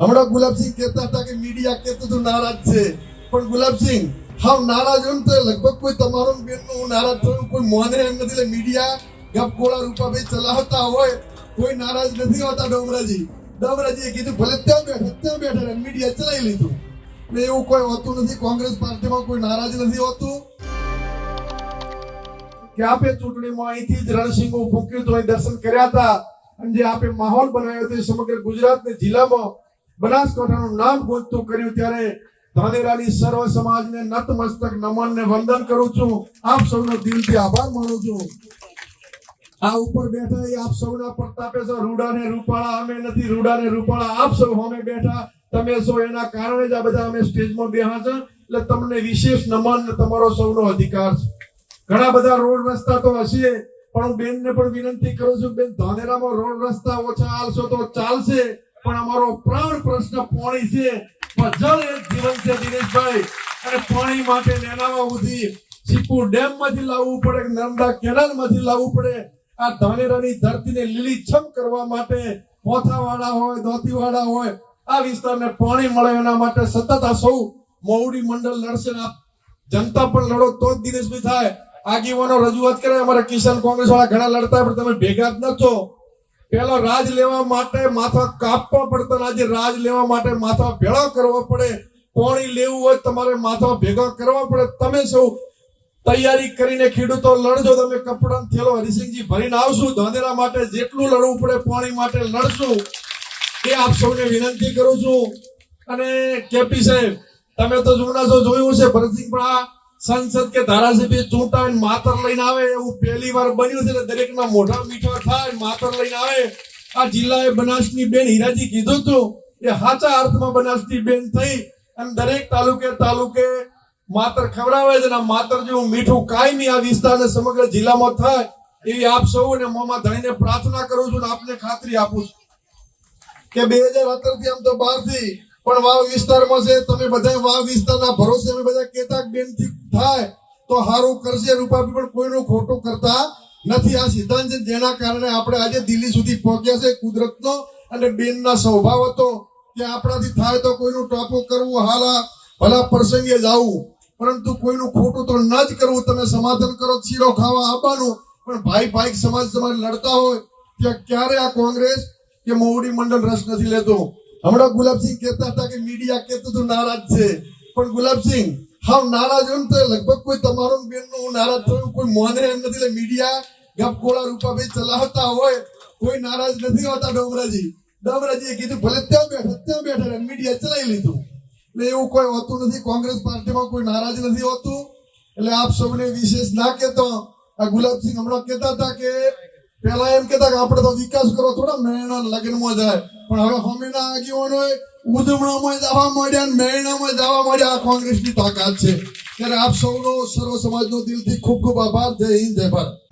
હમણાં ગુલાબસિંહ કહેતા હતા કે મીડિયા કહેતું હતું નારાજ છે પણ ગુલાબસિંહ હા નારાજ હું તો લગભગ કોઈ તમારો બેનનો હું નારાજ થયું કોઈ મોને એમ નથી એટલે મીડિયા ગપગોળા રૂપાભાઈ ચલાવતા હોય કોઈ નારાજ નથી હોતા ડોમરાજી ડોમરાજીએ કીધું ભલે ત્યાં બેઠા ત્યાં બેઠા મીડિયા ચલાવી લીધું એટલે એવું કોઈ હોતું નથી કોંગ્રેસ પાર્ટીમાં કોઈ નારાજ નથી હોતું કે આપે ચૂંટણીમાં અહીંથી જ રણસિંહ ફૂંક્યું તો દર્શન કર્યા હતા અને જે આપે માહોલ બનાવ્યો હતો સમગ્ર ગુજરાતના જિલ્લામાં બનાસકાંઠાનું નામ ગુંજતું કર્યું ત્યારે ધાનેરાની સર્વ સમાજને નતમસ્તક નમન ને વંદન કરું છું. આપ સૌનો દિલથી આભાર માનું છું. આ ઉપર બેઠા આપ સૌના પ્રતાપે છો. રૂડા ને રૂપાળા, અમે નથી. રૂડા ને રૂપાળા, આપ સૌ અમે બેઠા. તમે છો એના કારણે જ આ બધા અમે સ્ટેજમાં બેહા છે. એટલે તમને વિશેષ નમન તમારો સૌનો અધિકાર છે. ઘણા બધા રોડ રસ્તા તો હશે, પણ હું બેનને પણ વિનંતી કરું છું બેન, ધાનેરામાં રોડ રસ્તા ઓછા હાલશો તો ચાલશે. પણ અમારો પ્રાણ પ્રશ્ન પાણી છે. જળ એ જીવન છે દિનેશભાઈ. અને પાણી માટે નેનાવા સુધી સિપુ ડેમમાંથી લાવવું પડે નર્મદા કેનાલમાંથી લાવવું પડે. આ ધાનેરાની ધરતીને લીલીછમ કરવા માટે પોથાવાળા હોય દોતીવાળા હોય, આ વિસ્તારને પાણી મળે એના માટે સતત આ સૌ મહુડી મંડળ લડશે જનતા પણ લડો તો જ દિનેશભાઈ થાય. આગેવાનો રજૂઆત કરે, અમારા કિસાન કોંગ્રેસ વાળા ઘણા લડતા પણ તમે ભેગા જ નતો પેલો રાજ લેવા માટે માથા કાપવા પડતા આજે રાજ લેવા માટે માથા ભેળા કરવા પડે. પોણી લેવું હોય તમારે માથા ભેગા કરવા પડે. તમે સૌ તૈયારી કરીને ખેડૂતો લડજો. તમે કપડા થેલો હરિસિંહજી ભરીને આવશું. ધાંધેરા માટે જેટલું લડવું પડે પાણી માટે લડશું. એ આપ સૌને વિનંતી કરું છું. અને કેપી સાહેબ, તમે તો જૂના છો, જોયું છે ભરતસિંહ પણ આ સંસદ કે ધારાસભ્ય ચૂંટાય માતર લઈને આવે એવું પહેલી વાર બન્યું છે દરેકના મોઢા મીઠા થાય માતર લઈને આવે. આ જિલ્લાએ બનાસની બેન હીરાજી કીધું હતું એ સાચા અર્થમાં બનાસની બેન થઈ અને દરેક તાલુકે તાલુકે માતર ખવડાવે છે માતર જેવું મીઠું કાયમી આ વિસ્તારને સમગ્ર જિલ્લામાં થાય એવી આપ સૌને મોમાં ધણીને પ્રાર્થના કરું છું આપને ખાતરી આપું છું. કે બે હજાર સત્તરથી આમ તો બહારથી પણ વાવ વિસ્તારમાં છે, તમે બધા વાવ વિસ્તારના ભરોસે અમે બધા કેતા બેનથી થાય, તો હારું કરશે રૂપાભાઈ પણ કોઈનું ખોટું કરતા નથી. આ સિદ્ધાંત છે, જેના કારણે આપણે આજે દિલ્હી સુધી પહોંચ્યા છે, કુદરતનો અને બેનના સ્વભાવ હતો કે આપણાથી થાય તો કોઈનું ટાપુ કરવું, હાલા ભલા પ્રસંગે જવું પરંતુ કોઈનું ખોટું તો ન જ કરવું. તમે સમાધાન કરો, શીરો ખાવા આપવાનું પણ ભાઈ ભાઈ સમાજ સમાજ લડતા હોય, ત્યાં ક્યારે આ કોંગ્રેસ કે મોવડી મંડળ રસ નથી લેતો? હમણાં ગુલાબસિંહ કહેતા હતા કે મીડિયા કહેતું હતું, નારાજ છે. પણ ગુલાબસિંહ હાવ નારાજ હોય તો લગભગ કોઈ તમારો બેનનો હું નારાજ થયું કોઈ મોને એમ નથી. એટલે મીડિયા ગપગોળા રૂપાભાઈ ચલાવતા હોય, કોઈ નારાજ નથી હોતા ડોમરાજી. ડોમરાજીએ કીધું, ભલે ત્યાં બેઠા ત્યાં બેઠા મીડિયા ચલાવી લીધું. એટલે એવું કોઈ હોતું નથી. કોંગ્રેસ પાર્ટીમાં કોઈ નારાજ નથી હોતું. એટલે આપ સૌને વિશેષ ના કહેતો. આ ગુલાબસિંહ હમણાં કહેતા હતા કે પેલા એમ કહેતા કે, આપણે તો વિકાસ કરો થોડા મેળના લગ્નમાં જાય. પણ હવે હમીના આગેવાનોએ ઉજવણામાં જવા માંડ્યા મેળામાં જવા માંડ્યા આ કોંગ્રેસની તાકાત છે. ત્યારે આપ સૌનો સર્વ સમાજનો દિલથી ખૂબ ખૂબ આભાર. જય હિન્દ, જય ભારત.